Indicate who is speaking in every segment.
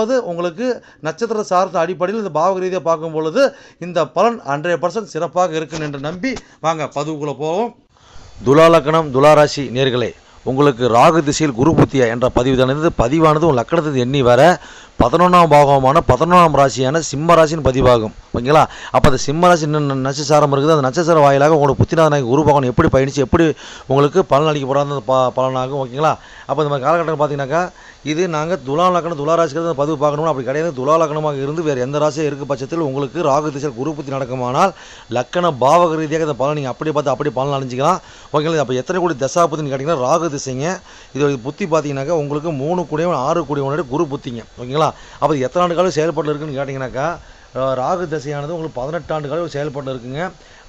Speaker 1: ரெண்டாவது உங்களுக்கு நட்சத்திர சார்ந்த அடிப்படையில் இந்த பாவக ரீதியாக பார்க்கும் பொழுது இந்த பலன் ஹண்ட்ரட் பர்சன்ட் சிறப்பாக இருக்கும் என்று நம்பி வாங்க பதிவுக்குள்ளே போவோம். துலாலக்கணம் துலாராசி நேர்களே உங்களுக்கு ராகு திசையில் குரு புத்தியா என்ற பதிவு பதிவானது உங்கள் லக்கணத்துக்கு எண்ணி வர பதினொன்றாம் பாகமான பதினொன்றாம் ராசியான சிம்ம ராசின்னு பதிவாகும். ஓகேங்களா? அப்போ அந்த சிம்ம ராசி என்ன நட்சசாரம் இருக்குது. அந்த நட்சசார வாயிலாக உங்களோட புத்திநாதனாக குரு பகவான் எப்படி பயணித்து எப்படி உங்களுக்கு பலன் அளிக்க போகிறாங்க ப பலனாகும். ஓகேங்களா? அப்போ இந்த மாதிரி காலகட்டம் பார்த்தீங்கன்னாக்கா இது நாங்கள் துலா லக்கணம் துலா ராசிக்கு பதிவு பார்க்கணும் அப்படி கிடையாது. துலா லக்கணமாக இருந்து வேறு எந்த ராசியாக இருக்க பட்சத்தில் உங்களுக்கு ராகு திசை குருபுத்தி நடக்குமானால் லக்கண பாவக ரீதியாக இந்த பலன் நீங்கள் அப்படி பார்த்து அப்படியே பலன் அணிஞ்சிக்கலாம் ஓகேங்களா? அப்போ எத்தனை கோடி தசாபுத்தின்னு கேட்டிங்கன்னா ராகு திசைங்க. இது புத்தி பார்த்தீங்கன்னாக்கா உங்களுக்கு மூணு கூடியவன் ஆறு கூடியவனோட குரு புத்திங்க. ஓகேங்களா? அப்போ எத்தனை ஆண்டு காலம் செயல்பாட்டில் இருக்குன்னு கேட்டிங்கனாக்கா ராகு திசையானது உங்களுக்கு பதினெட்டு ஆண்டு காலம் செயல்பாட்டில் இருக்குங்க.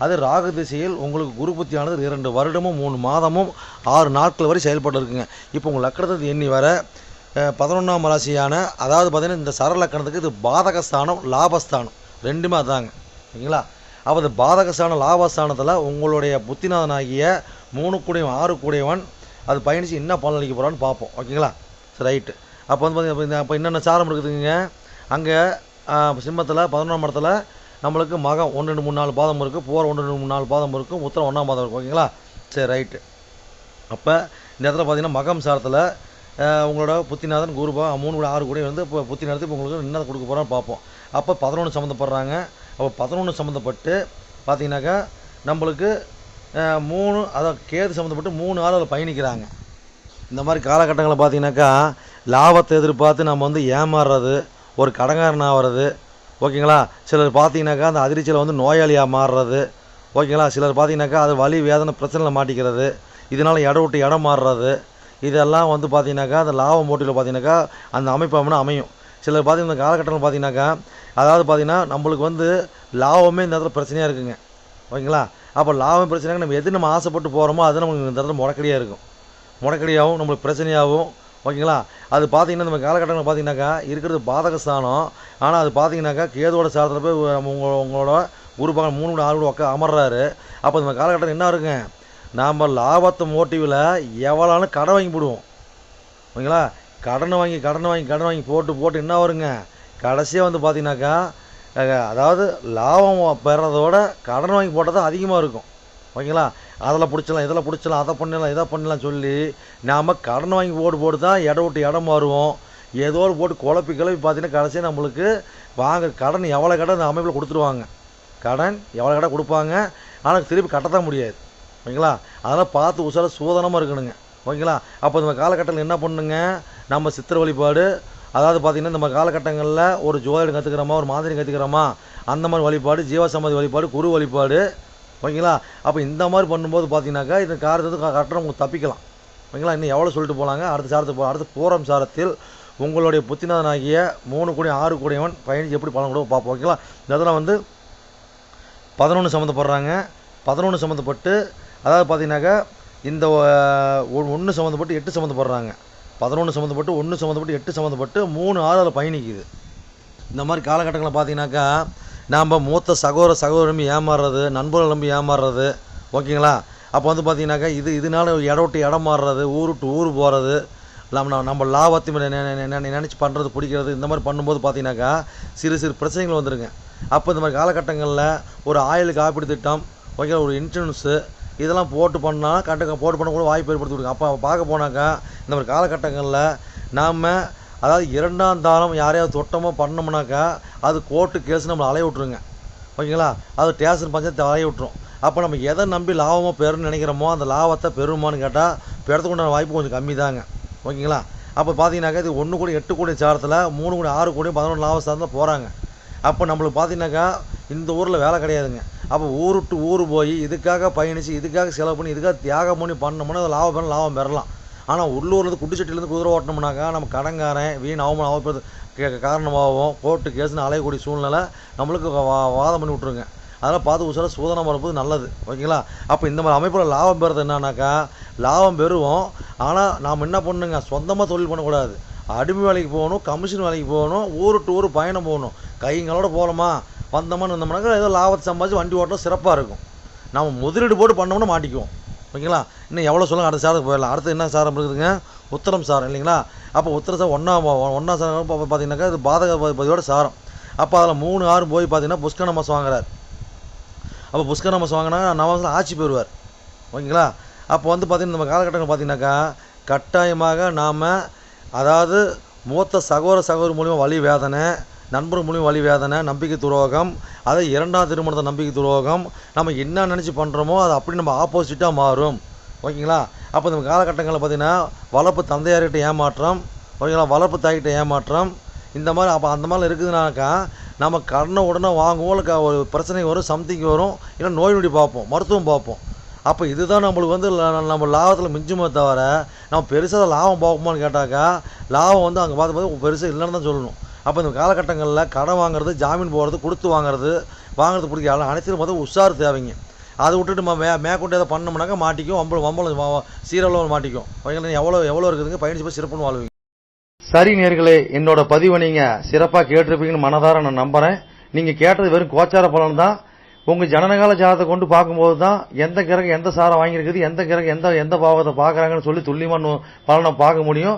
Speaker 1: அது ராகு திசையில் உங்களுக்கு குரு புத்தியானது இரண்டு வருடமும் மூணு மாதமும் ஆறு நாட்கள் வரை செயல்பாட்டில் இருக்குங்க. இப்போ உங்கள் லக்கணத்தை எண்ணி வர பதினொன்றாம் ராசியான அதாவது பார்த்திங்கன்னா இந்த சரலக்கணத்துக்கு இது பாதகஸ்தானம் லாபஸ்தானம். ரெண்டுமே அதாங்க. ஓகேங்களா அப்போ இந்த பாதகஸ்தானம் லாபஸ்தானத்தில் உங்களுடைய புத்திநாதனாகிய மூணு கூடியவன் ஆறு கூடியவன் அது பயணித்து என்ன பலன் அளிக்க போகிறான்னு பார்ப்போம். ஓகேங்களா? சரி ரைட்டு. அப்போ வந்து பார்த்தீங்கன்னா அப்போ என்னென்ன சாரம் இருக்குதுங்க? அங்கே சிம்மத்தில் பதினொன்றாம் இடத்துல நம்மளுக்கு மகம் ஒன்று ரெண்டு மூணு நாலு பாதம் இருக்குது போகிற ஒன்று ரெண்டு மூணு நாலு பாதம் இருக்கும் உத்தரம் ஒன்றாம் பாதம் இருக்கும் ஓகேங்களா? சரி ரைட்டு. அப்போ இந்த இடத்துல பார்த்தீங்கன்னா மகம் சாரத்தில் உங்களோட புத்திநாதன் குருபா மூணு கூட ஆறு கூட வந்து இப்போ புத்தி நடத்தி இப்போ உங்களுக்கு என்ன கொடுக்க போகிறான்னு பார்ப்போம். அப்போ பதினொன்று சம்மந்தப்படுறாங்க அப்போ பதினொன்று சம்மந்தப்பட்டு பார்த்தீங்கன்னாக்கா நம்மளுக்கு மூணு அதான் கேது சம்மந்தப்பட்டு மூணு ஆள் அதில் பயணிக்கிறாங்க. இந்த மாதிரி காலகட்டங்களில் பார்த்தீங்கன்னாக்கா லாபத்தை எதிர்பார்த்து நம்ம வந்து ஏமாறுறது ஒரு கடங்காரன் ஆகிறது ஓகேங்களா? சிலர் பார்த்தீங்கன்னாக்கா அந்த அதிர்ச்சியில் வந்து நோயாளியாக மாறுறது ஓகேங்களா? சிலர் பார்த்தீங்கன்னாக்கா அது வலி வேதனை பிரச்சனையில் மாட்டிக்கிறது இதனால் இடம் விட்டு இடம் மாறுறது இதெல்லாம் வந்து பார்த்தீங்கன்னாக்கா அந்த லாபம் போட்டியில் பார்த்தீங்கன்னாக்கா அந்த அமைப்பு அமையும். சிலர் பார்த்தீங்கன்னா இந்த காலகட்டத்தில் பார்த்தீங்கன்னாக்கா அதாவது பார்த்தீங்கன்னா நம்மளுக்கு வந்து லாபமே இந்த இடத்துல பிரச்சனையாக இருக்குங்க. ஓகேங்களா? அப்போ லாபம் பிரச்சனையாக நம்ம எது நம்ம ஆசைப்பட்டு போகிறோமோ அது நமக்கு இந்த இடத்துல முடக்கடியாக இருக்கும். முடக்கடியாகவும் நம்மளுக்கு பிரச்சனையாகவும் ஓகேங்களா? அது பார்த்தீங்கன்னா நம்ம காலகட்டத்தில் பார்த்தீங்கன்னாக்கா இருக்கிறது பாதக ஸ்தானம் ஆனால் அது பார்த்தீங்கன்னாக்கா கேதோட சாரத்தில் போய் நம்ம உங்களோட குரு பகவான் மூணு கூட ஆறு கூட உட்கா அமர்றாரு. அப்போ நம்ம காலகட்டம் என்ன இருக்குங்க? நாம் லாபத்தை மோட்டிவில் எவ்வளோன்னு கடன் வாங்கி போடுவோம். ஓகேங்களா? கடனை வாங்கி கடனை வாங்கி கடன் வாங்கி போட்டு போட்டு என்ன வருங்க? கடைசியாக வந்து பார்த்தீங்கன்னாக்கா அதாவது லாபம் பெறதோட கடன் வாங்கி போட்டால் தான் அதிகமாக இருக்கும். ஓகேங்களா? அதில் பிடிச்சலாம் இதில் பிடிச்சலாம் அதை பண்ணலாம் இதை பண்ணலாம் சொல்லி நாம் கடன் வாங்கி போட்டு போட்டு தான் இடம் விட்டு இடம் மாறுவோம். ஏதோ ஒரு போட்டு குழப்பி கிளப்பி பார்த்தீங்கன்னா கடைசியாக நம்மளுக்கு வாங்க கடன் எவ்வளோ கடன் அந்த அமைப்பில் கொடுத்துருவாங்க. கடன் எவ்வளோ கடன் கொடுப்பாங்க. ஆனால் திருப்பி கட்டத்தான் முடியாது. ஓகேங்களா? அதெல்லாம் பார்த்து உசார சூதனமாக இருக்கணுங்க. ஓகேங்களா? அப்போ நம்ம காலகட்டத்தில் என்ன பண்ணுங்க? நம்ம சித்திர வழிபாடு அதாவது பார்த்திங்கன்னா நம்ம காலகட்டங்களில் ஒரு ஜோதிடம் கற்றுக்கிறோமா ஒரு மாதிரி கற்றுக்கிறோமா அந்த மாதிரி வழிபாடு ஜீவசமாதி வழிபாடு குரு வழிபாடு ஓகேங்களா? அப்போ இந்த மாதிரி பண்ணும்போது பார்த்தீங்கன்னாக்கா இந்த காரியத்துக்கு கரெக்டாக உங்களுக்கு தப்பிக்கலாம். ஓகேங்களா? இன்னும் எவ்வளோ சொல்லிட்டு போகலாங்க அடுத்த சாரத்துக்கு போ அடுத்த பூரம் சாரத்தில் உங்களுடைய புத்திநாதனாகிய மூணு கோடி ஆறு கோடியவன் பயணிச்சு எப்படி பலன் கூட பார்ப்போம் ஓகேங்களா? இந்த இடத்துல வந்து பதினொன்று சம்மந்தப்படுறாங்க. பதினொன்று சம்மந்தப்பட்டு அதாவது பார்த்தீங்கன்னாக்கா இந்த ஒன்று சம்மந்தப்பட்டு எட்டு சம்மந்தப்படுறாங்க. பதினொன்று சம்மந்தப்பட்டு ஒன்று சம்மந்தப்பட்டு எட்டு சம்மந்தப்பட்டு மூணு ஆறு அதில் பயணிக்குது. இந்த மாதிரி காலகட்டங்களில் பார்த்தீங்கன்னாக்கா நாம் மூத்த சகோதர சகோதரம்பி ஏமாறுறது நண்பர்கள் நம்பி ஏமாறுறது ஓகேங்களா? அப்போ வந்து பார்த்தீங்கன்னாக்கா இது இதனால இடம் விட்டு இடம் மாறுறது ஊர் விட்டு ஊர் போகிறது நம்ம நம்ம லாபத்தை நினச்சி பண்ணுறது பிடிக்கிறது இந்த மாதிரி பண்ணும்போது பார்த்தீங்கன்னாக்கா சிறு சிறு பிரச்சனைகள் வந்துருங்க. அப்போ இந்த மாதிரி காலகட்டங்களில் ஒரு ஆயுள் காப்பீடு திட்டம் ஓகே ஒரு இன்சூரன்ஸு இதெல்லாம் போட்டு பண்ணால் கண்ட போட்டு பண்ணக்கூட கூட வாய்ப்பு ஏற்படுத்தி கொடுங்க. அப்போ பார்க்க போனாக்கா இந்த மாதிரி காலகட்டங்களில் நாம் அதாவது இரண்டாம் தாரம் யாரையாவது தொட்டமோ பண்ணோம்னாக்கா அது கோர்ட்டு கேஸ் நம்மளை அலைய விட்ருங்க ஓகேங்களா? அது டேஷன் பஞ்சத்தை அலைய விட்ரும் அப்போ நம்ம எதை நம்பி லாபமாக பெறும்னு நினைக்கிறோமோ அந்த லாபத்தை பெறுமான்னு கேட்டால் பெறத்துக்கு உண்டான வாய்ப்பு கொஞ்சம் கம்மி தாங்க ஓகேங்களா? அப்போ பார்த்தீங்கன்னாக்கா இது ஒன்று கூட எட்டு கோடி சாரத்தில் மூணு கோடி ஆறு கோடி பதினொன்று லாபம் சார்ந்தால் போகிறாங்க அப்போ நம்மளுக்கு பார்த்தீங்கன்னாக்கா இந்த ஊரில் வேலை கிடையாதுங்க. அப்போ ஊர் விட்டு ஊர் போய் இதுக்காக பயணித்து இதுக்காக செலவு பண்ணி இதுக்காக தியாகம் பண்ணி பண்ணோம்னா அது லாபம் பெறலாம் லாபம் பெறலாம். ஆனால் உள்ளூர்லேருந்து குட்டிச்சட்டிலேருந்து குதிரை ஓட்டினோம்னாக்கா நம்ம கடங்காரன் வீண் அவமான அவப்படுறது காரணமாகவும் கோர்ட்டு கேஸ்னு அலையக்கூடிய சூழ்நிலை நம்மளுக்கு வா- வாதம் பண்ணி விட்ருங்க அதெல்லாம் பார்த்து உசார சூதனம் வரப்போது நல்லது. ஓகேங்களா? அப்போ இந்த மாதிரி அமைப்பில் லாபம் பெறுறது என்னன்னாக்கா லாபம் பெறுவோம். ஆனால் நாம் என்ன பண்ணுங்க சொந்தமாக தொழில் பண்ணக்கூடாது. அடிமை வேலைக்கு போகணும் கமிஷன் வேலைக்கு போகணும் ஊர் டு ஊர் பயணம் போகணும். கைங்களோட போகலாமா வந்தோம்னு வந்தோம்னாக்கா ஏதோ லாபத்தை சம்பாதிச்சு வண்டி ஓட்டணும் சிறப்பாக இருக்கும். நம்ம முதலீடு போட்டு பண்ணோம்னா மாட்டிக்குவோம். ஓகேங்களா? இன்னும் எவ்வளோ சொல்லுங்க அடுத்த சாரத்துக்கு போயிடலாம். அடுத்து என்ன சாரம் இருக்குதுங்க? உத்தரம் சாரம் இல்லைங்களா? அப்போ உத்தரசா ஒன்றா ஒன்றா சாரம் பார்த்தீங்கன்னாக்கா இது பாதக பதியோட சாரம். அப்போ அதில் மூணு ஆறு போய் பார்த்தீங்கன்னா புஷ்கர மாதம் வாங்குறார். அப்போ புஷ்கர மாதம் வாங்கினா நவமாசத்தில் ஆட்சி பெறுவார். ஓகேங்களா? அப்போ வந்து பார்த்தீங்கன்னா நம்ம காலகட்டங்கள் பார்த்தீங்கன்னாக்கா கட்டாயமாக நாம் அதாவது மூத்த சகோதர சகோதரி மூலிமா வழி வேதனை நண்பர் மூலியம் வழி வேதனை நம்பிக்கை துரோகம் அதை இரண்டாம் திருமணத்தை நம்பிக்கை துரோகம் நம்ம என்ன நினச்சி பண்ணுறோமோ அது அப்படி நம்ம ஆப்போசிட்டாக மாறும். ஓகேங்களா? அப்போ இந்த காலகட்டங்களில் பார்த்தீங்கன்னா வளர்ப்பு தந்தையார்கிட்ட ஏமாற்றம் ஓகேங்களா? வளர்ப்பு தாய்கிட்ட ஏமாற்றம் இந்த மாதிரி அப்போ அந்த மாதிரிலாம் இருக்குதுனாக்கா நம்ம கடனை உடனே வாங்குவோம் இல்லை ஒரு பிரச்சனை வரும் சம்திங் வரும் இல்லை நோய் நொடி பார்ப்போம் மருத்துவம் பார்ப்போம். அப்போ இதுதான் நம்மளுக்கு வந்து நம்ம லாபத்தில் மிஞ்சுமே தவிர நம்ம பெருசாக லாபம் பார்ப்போமான்னு கேட்டாக்கா லாபம் வந்து அங்கே பார்த்து பார்த்து பெருசாக இல்லைன்னு தான் சொல்லணும். அப்போ இந்த காலகட்டங்களில் கடன் வாங்குறது ஜாமீன் போடுறது கொடுத்து வாங்குறது வாங்குறது பிடிக்க எல்லாம் அனைத்திலும் பார்த்து உஷார் தேவைங்க. அதை விட்டுட்டு நம்ம மே மேற்கொண்டு எதை பண்ணோம்னாக்கா மாட்டிக்கும். வம்பளம் வம்பளம் சீரளவு மாட்டிக்கும். ஓகேங்களா எவ்வளோ எவ்வளோ இருக்குதுங்க? பயணிச்சு போய் சிறப்புன்னு வாழ்வீங்க. சரி நேர்களே என்னோட பதிவை நீங்கள் சிறப்பாக கேட்டிருப்பீங்கன்னு மனதார நான் நம்புகிறேன் நீங்கள் கேட்டது வெறும் கோச்சார பலன் தான். உங்கள் ஜனநகால ஜாதத்தை கொண்டு பார்க்கும்போது தான் எந்த கிரகம் எந்த சாரம் வாங்கியிருக்குது எந்த கிரகம் எந்த எந்த பாவத்தை பார்க்குறாங்கன்னு சொல்லி துல்லியமான பலனை பார்க்க முடியும்.